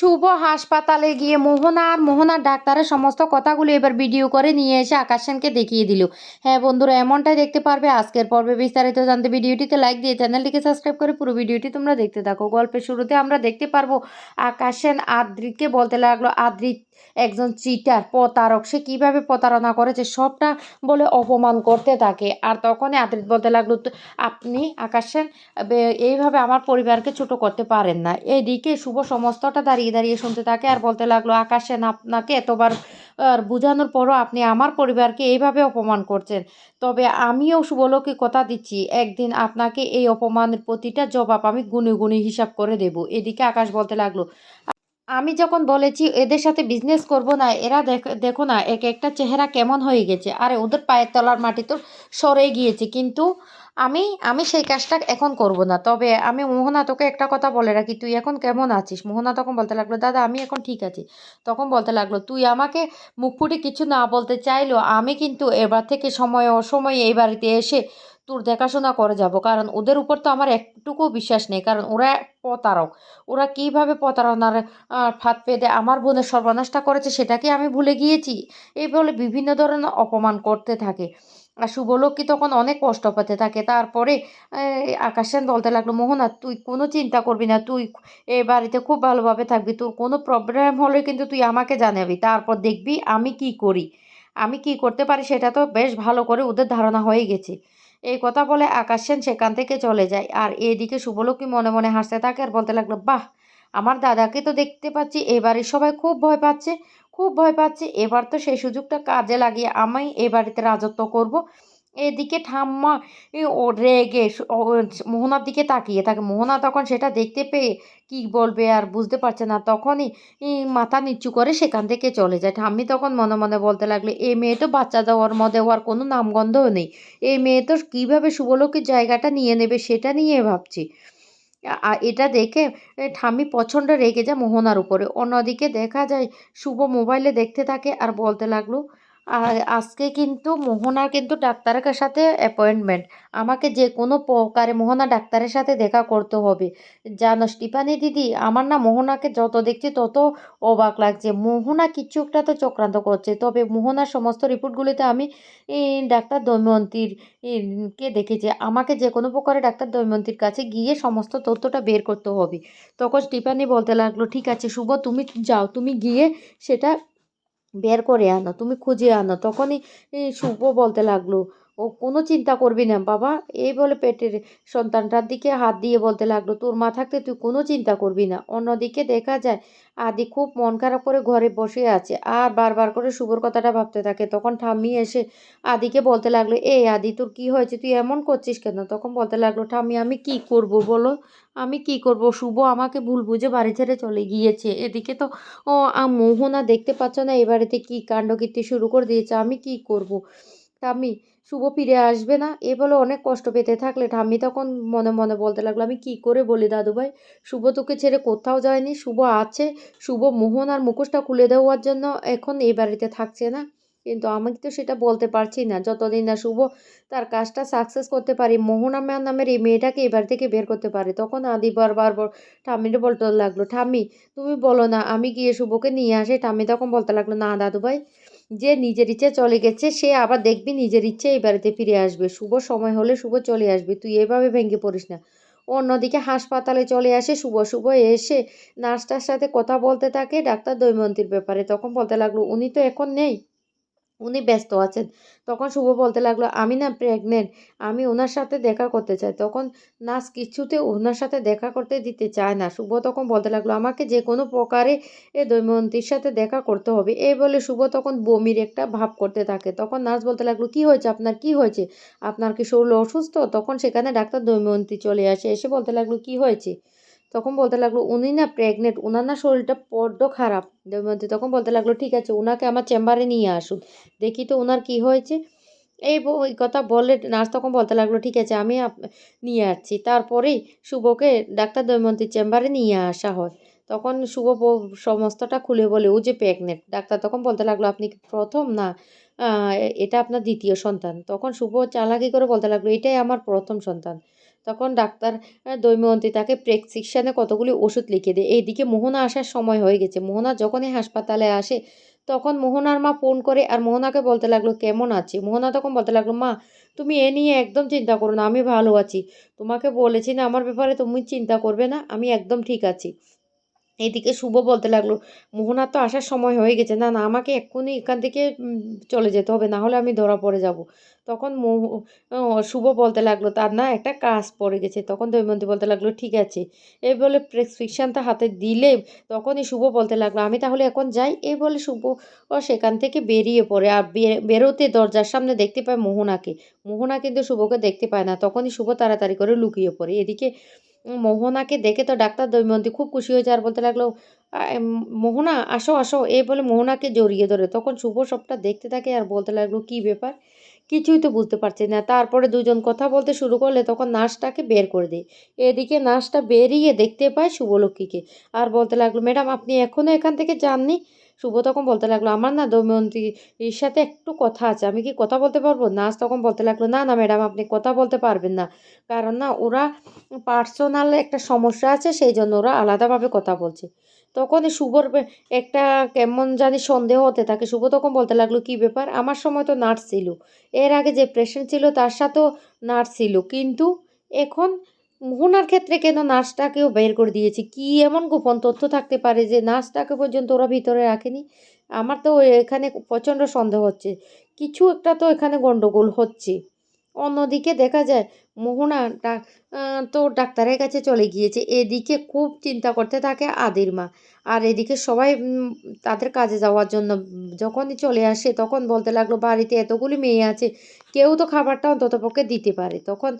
শুভ হাসপাতালে গিয়ে মোহনা আর মোহনার ডাক্তারের সমস্ত কথাগুলো এবার ভিডিও করে নিয়ে এসে আকাশ সেনকে দেখিয়ে দিল। হ্যাঁ বন্ধুরা, এমনটাই দেখতে পারবে আজকের পর্বে বিস্তারিত জানতে ভিডিওটিতে লাইক দিয়ে চ্যানেলটিকে সাবস্ক্রাইব করে পুরো ভিডিওটি তোমরা দেখতে থাকো। গল্পের শুরুতে আমরা দেখতে পারব আকাশ সেন আদ্রিতকে বলতে লাগল, আদ্রিত একজন চিটার প্রতারক। সে কীভাবে প্রতারণা করেছে সবটা বলে অপমান করতে থাকে। আর তখনই আদ্রিত বলতে লাগল "তো আপনি আকাশ সেন এইভাবে আমার পরিবারকে ছোট করতে পারেন না। এইদিকে শুভ সমস্তটা দাঁড়িয়ে দাঁড়িয়ে দাঁড়িয়ে শুনতে থাকে আর বলতে লাগল, আকাশে আপনাকে এতবার আর বোঝানোর পরও আপনি আমার পরিবারকে এইভাবে অপমান করছেন। তবে আমিও শুভলোকে কথা দিচ্ছি। একদিন আপনাকে এই অপমানের প্রতিটা জবাব আমি গুনে গুনে হিসাব করে দেব। এদিকে আকাশ বলতে লাগল আমি যখন বলেছি, এদের সাথে বিজনেস করব না, এরা দেখ- না, এক একটা চেহারা কেমন হয়ে গেছে, আরে ওদের পায়ের তলার মাটি তো সরে গিয়েছে। কিন্তু আমি আমি সেই কাজটা এখন করব না। তবে আমি, মোহনা, তোকে একটা কথা বলে রাখি, তুই এখন কেমন আছিস? মোহনা তখন বলতে লাগল, দাদা, আমি এখন ঠিক আছি। তখন বলতে লাগল, তুই আমাকে মুখ ফুটে কিছু না বলতে চাইলো আমি কিন্তু এবার থেকে সময় অসময়ে এই বাড়িতে এসে তোর দেখাশোনা করে যাব। কারণ ওদের উপর তো আমার একটুকু বিশ্বাস নেই। কারণ ওরা প্রতারক। ওরা কীভাবে প্রতারণার ফাঁদ পেতে আমার বোনের সর্বনাশটা করেছে, সেটাকে আমি ভুলে গিয়েছি। এই বলে বিভিন্ন ধরনের অপমান করতে থাকে। আর শুভলক্ষ্মী তখন অনেক কষ্ট পেতে থাকে। তারপরে আকাশান বলতে লাগল, মোহনা, তুই কোনো চিন্তা করবি না। তুই এ বাড়িতে খুব ভালোভাবে থাকবি। তোর কোনো প্রবলেম হলে কিন্তু তুই আমাকে জানাবি। তারপর দেখবি আমি কি করি? আমি কি করতে পারি সেটা তো বেশ ভালো করে ওদের ধারণা হয়ে গেছে। এই কথা বলে আকাশ সেন সেখান থেকে চলে যায়। আর এদিকে শুভলক্ষ্মী মনে মনে হাসতে থাকে আর বলতে লাগল, বাহ, আমার দাদাকে তো দেখতে পাচ্ছি, এবারে সবাই খুব ভয় পাচ্ছে, খুব ভয় পাচ্ছে। এবার তো সেই সুযোগটা কাজে লাগিয়ে আমি এ বাড়িতে রাজত্ব করব। এদিকে ঠাম্মা, এ ও রেগে মোহনার দিকে তাকিয়ে থাকে। মোহনা তখন সেটা দেখতে পেয়ে কি বলবে আর বুঝতে পারছে না। তখনই মাথা নিচু করে সেখান থেকে চলে যায়। ঠাম্মি তখন মনে মনে বলতে লাগলে এই মেয়ে তো বাচ্চা দেওয়ার মধ্যে হওয়ার কোনো নামগন্ধও নেই। এই মেয়ে তো কীভাবে শুভলোকের জায়গাটা নিয়ে নেবে সেটা নিয়ে ভাবছি। আ- আ- এটা দেখে ঠাম্মি প্রচণ্ড রেগে যায় মোহনার উপরে। অন্যদিকে দেখা যায়, শুভ মোবাইলে দেখতে থাকে আর বলতে লাগল আর আজকে কিন্তু মোহনার কিন্তু ডাক্তারের সাথে অ্যাপয়েন্টমেন্ট আমাকে যে কোনো প্রকারে মোহনা ডাক্তারের সাথে দেখা করতে হবে। জানো স্টিফানি দিদি আমার না মোহনাকে যত দেখছি তত অবাক লাগছে। মোহনা কিছু একটা তো চক্রান্ত করছে তবে মোহনার সমস্ত রিপোর্টগুলিতে আমি ডাক্তার দময়ন্তীর ই, কে দেখেছি? আমাকে যে কোনো প্রকারে ডাক্তার দময়ন্তীর কাছে গিয়ে সমস্ত তথ্যটা বের করতে হবে। তখন স্টিফানি বলতে লাগল ঠিক আছে শুভ তুমি যাও তুমি গিয়ে সেটা বের করে আনো তুমি খুঁজে আনো। তখনই শুভ বলতে লাগল ও কোনো চিন্তা করবি না বাবা। এই বলে পেটের সন্তানটার দিকে হাত দিয়ে বলতে লাগল, তোর মা থাকতে তুই কোনো চিন্তা করবি না। অন্যদিকে দেখা যায়, আদি খুব মন খারাপ করে ঘরে বসে আছে আর বারবার করে শুভর কথাটা ভাবতে থাকে। তখন ঠাম্মি এসে আদিকে বলতে লাগল এই আদি, তোর কি হয়েছে? তুই এমন করছিস কেন? তখন বলতে লাগল, ঠাম্মি, আমি কি করব বলো? আমি কি করব? শুভ আমাকে ভুল বুঝে বাড়ি ছেড়ে চলে গিয়েছে। এদিকে তো, ও মোহনা দেখতে পাচ্ছ না। এ বাড়িতে কী কাণ্ডকীর্তি শুরু করে দিয়েছে? আমি কি করব? ঠাম্মি, শুভ ফিরে আসবে না? এ বলে অনেক কষ্ট পেতে থাকলে ঠাম্মি তখন মনে মনে বলতে লাগল, আমি কি করে বলি দাদু ভাই শুভ তোকে ছেড়ে কোথাও যায়নি। শুভ আছে। শুভ মোহন আর মুখোশটা খুলে দেওয়ার জন্য এখন এই বাড়িতে থাকছে না। কিন্তু আমি তো সেটা বলতে পারছি না। যতদিন না শুভ তার কাজটা সাকসেস করতে পারি, মোহনা ম্যাম নামের এই মেয়েটাকে এবার থেকে বের করতে পারে। তখন আদি বারবার ঠাম্মিটা বলতে লাগল, ঠাম্মি, তুমি বলো না, আমি গিয়ে শুভকে নিয়ে আসি। ঠাম্মি তখন বলতে লাগল, না দাদু ভাই যে নিজের ইচ্ছে চলে গেছে, সে আবার দেখবি নিজের ইচ্ছে এই বাড়িতে ফিরে আসবে। শুভ সময় হলে শুভ চলে আসবে, তুই এভাবে ভেঙে পড়িস না। অন্যদিকে হাসপাতালে চলে আসে শুভ। শুভ এসে নার্সটার সাথে কথা বলতে থাকে, ডাক্তার দৈমন্তীর ব্যাপারে। তখন বলতে লাগল, উনি তো এখন নেই? উনি ব্যস্ত আছেন। তখন শুভ বলতে লাগল, আমি না প্রেগনেন্ট আমি ওনার সাথে দেখা করতে চাই। তখন নার্স কিছুতে ওনার সাথে দেখা করতে দিতে চায় না। শুভ তখন বলতে লাগল, আমাকে যে কোনো প্রকারে এ দৈমন্তীর সাথে দেখা করতে হবে। এই বলে শুভ তখন বমির একটা ভাব করতে থাকে। তখন নার্স বলতে লাগল, কি হয়েছে? আপনার কি হয়েছে? আপনার কি শরীর অসুস্থ? তখন সেখানে ডাক্তার দৈমন্তী চলে আসে, এসে বলতে লাগল, কি হয়েছে? তখন বলতে লাগল, উনি না প্রেগনেন্ট ওনার না শরীরটা বড্ড খারাপ। তখন বলতে লাগল, ঠিক আছে ওনাকে আমার চেম্বারে নিয়ে আসুন, দেখি তো ওনার কি হয়েছে। এই ওই কথা বলে নার্স তখন বলতে লাগল, ঠিক আছে, আমি নিয়ে আসছি। তারপরেই শুভকে ডাক্তার দৈমন্তীর চেম্বারে নিয়ে আসা হয়। তখন শুভ সমস্তটা খুলে বলে, ও যে প্রেগনেন্ট ডাক্তার তখন বলতে লাগল, আপনি প্রথম না এটা আপনার দ্বিতীয় সন্তান? তখন শুভ চালাকি করে বলতে লাগল, এটাই আমার প্রথম সন্তান। তখন ডাক্তার দৈময়ন্তী তাকে প্রেসক্রিপশানে কতগুলি ওষুধ লিখে দেয়। এইদিকে মোহনা আসার সময় হয়ে গেছে। মোহনা যখনই হাসপাতালে আসে, তখন মোহনার মা ফোন করে আর মোহনাকে বলতে লাগল, কেমন আছে মোহনা তখন বলতে লাগল, মা, তুমি এ নিয়ে একদম চিন্তা করো না, আমি ভালো আছি। তোমাকে বলেছি না, আমার ব্যাপারে তুমি চিন্তা করবে না, আমি একদম ঠিক আছি। এইদিকে শুভ বলতে লাগল মোহনার তো আসার সময় হয়ে গেছে। না না, আমাকে এক্ষুনি এখান থেকে চলে যেতে হবে, না হলে আমি ধরা পড়ে যাব। তখন শুভ বলতে লাগল, তার না একটা কাজ পড়ে গেছে। তখন দৈমন্তী বলতে লাগল, ঠিক আছে। এই বলে প্রেসক্রিপশানটা হাতে দিলে তখনই শুভ বলতে লাগল, আমি তাহলে এখন যাই। এই বলে শুভ সেখান থেকে বেরিয়ে পড়ে, আর বেরোতে দরজার সামনে দেখতে পায় মোহনাকে। মোহনা কিন্তু শুভকে দেখতে পায় না, তখনই শুভ তাড়াতাড়ি করে লুকিয়ে পড়ে। এদিকে মোহনাকে দেখে তো ডাক্তার দৈমন্তী খুব খুশি হয়েছে আর বলতে লাগল মোহনা, আসো আসো। এই বলে মোহনাকে জড়িয়ে ধরে। তখন শুভ সবটা দেখতে থাকে আর বলতে লাগল, কি ব্যাপার? কিছুই তো বুঝতে পারছি না। তারপরে দুজন কথা বলতে শুরু করলে তখন নার্সটাকে বের করে দেয়। এদিকে নার্সটা বেরিয়ে দেখতে পায় শুভলক্ষ্মীকে। আর বলতে লাগল, ম্যাডাম, আপনি এখনও এখান থেকে যাননি? শুভ তখন বলতে লাগল, আমার না দময়ন্তীর সাথে একটু কথা আছে, আমি কি কথা বলতে পারব? নার্স তখন বলতে লাগল, না না ম্যাডাম, আপনি কথা বলতে পারবেন না। কারণ না, ওরা পার্সোনাল একটা সমস্যা আছে, সেই জন্য ওরা আলাদাভাবে কথা বলছে। তখনই শুভর একটা কেমন জানি সন্দেহ হতে থাকে। শুভ তখন বলতে লাগল, কি ব্যাপার? আমার সময় তো নার্স ছিল। এর আগে যে পেশেন্ট ছিল, তার সাথেও নার্স ছিল। কিন্তু এখন মোহনার ক্ষেত্রে কেন নার্সটাকেও বের করে দিয়েছে? কি এমন গোপন তথ্য থাকতে পারে যে নার্সটাকে পর্যন্ত ওরা ভিতরে রাখেনি? আমার তো এখানে প্রচণ্ড সন্দেহ হচ্ছে। কিছু একটা তো এখানে গন্ডগোল হচ্ছে। অন্যদিকে দেখা যায়, মোহনা তো ডাক্তারের কাছে চলে গিয়েছে। এদিকে খুব চিন্তা করতে থাকে আদির মা। আর এদিকে সবাই তাদের কাজে যাওয়ার জন্য, যখনই চলে আসে, তখন বলতে লাগল, বাড়িতে এতগুলি মেয়ে আছে, কেউ তো খাবারটা অন্ততপক্ষে দিতে পারে। তখন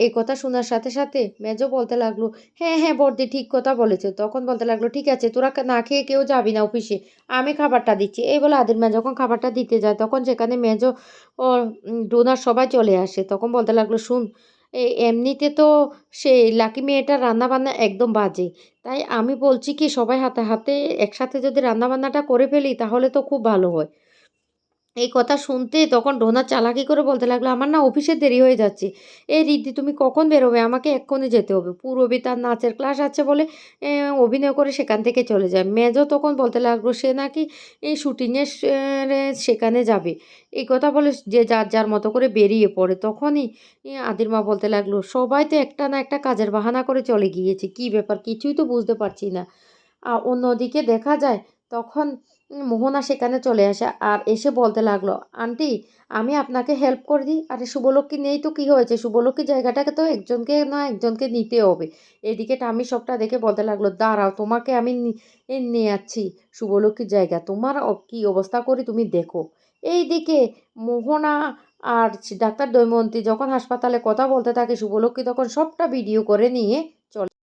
এই কথা শোনার সাথে সাথে মেজো বলতে লাগল হ্যাঁ হ্যাঁ বর্দি ঠিক কথা বলেছে। তখন বলতে লাগল, ঠিক আছে, তোরা না খেয়ে কেউ যাবি না অফিসে। আমি খাবারটা দিচ্ছি। এই বলে আদির মা যখন খাবারটা দিতে যায়, তখন সেখানে মেজো ও ডোনার সবাই চলে আসে। তখন বলতে লাগল, শুন এমনিতে তো সেই লাকি মেয়েটার রান্নাবান্না একদম বাজে। তাই আমি বলছি কি, সবাই হাতে হাতে একসাথে যদি রান্নাবান্নাটা করে ফেলি, তাহলে তো খুব ভালো হয়। এই কথা শুনতে তখন ডোনা চালাকি করে বলতে লাগল, আমার না অফিসে দেরি হয়ে যাচ্ছে। এ রিদ্ধি, তুমি কখন বেরোবে? আমাকে এক্ষণে যেতে হবে। পূরবী তার নাচের ক্লাস আছে বলে অভিনয় করে সেখান থেকে চলে যায়। মেজো তখন বলতে লাগল, সে নাকি এই শুটিংয়ের সেখানে যাবে। এই কথা বলে যে যার যার মতো করে বেরিয়ে পড়ে। তখনই আদির মা বলতে লাগল, সবাই তো একটা না একটা কাজের বাহানা করে চলে গিয়েছে। কি ব্যাপার? কিছুই তো বুঝতে পারছি না। অন্যদিকে দেখা যায়, তখন মোহনা সেখানে চলে আসে আর এসে বলতে লাগল, আন্টি, আমি আপনাকে হেল্প করে দিই। আরে, শুভলক্ষ্মী নেই তো কি হয়েছে? শুভলক্ষ্মী জায়গাটাকে তো একজনকে না একজনকে নিতে হবে। এদিকে টামি সবটা দেখে বলতে লাগল, দাঁড়াও, তোমাকে আমি নিয়ে যাচ্ছি। শুভলক্ষ্মীর জায়গা, তোমার কি অবস্থা করি তুমি দেখো। এইদিকে মোহনা আর ডাক্তার দৈমন্তী যখন হাসপাতালে কথা বলতে থাকে, শুভলক্ষ্মী তখন সবটা ভিডিও করে নিয়ে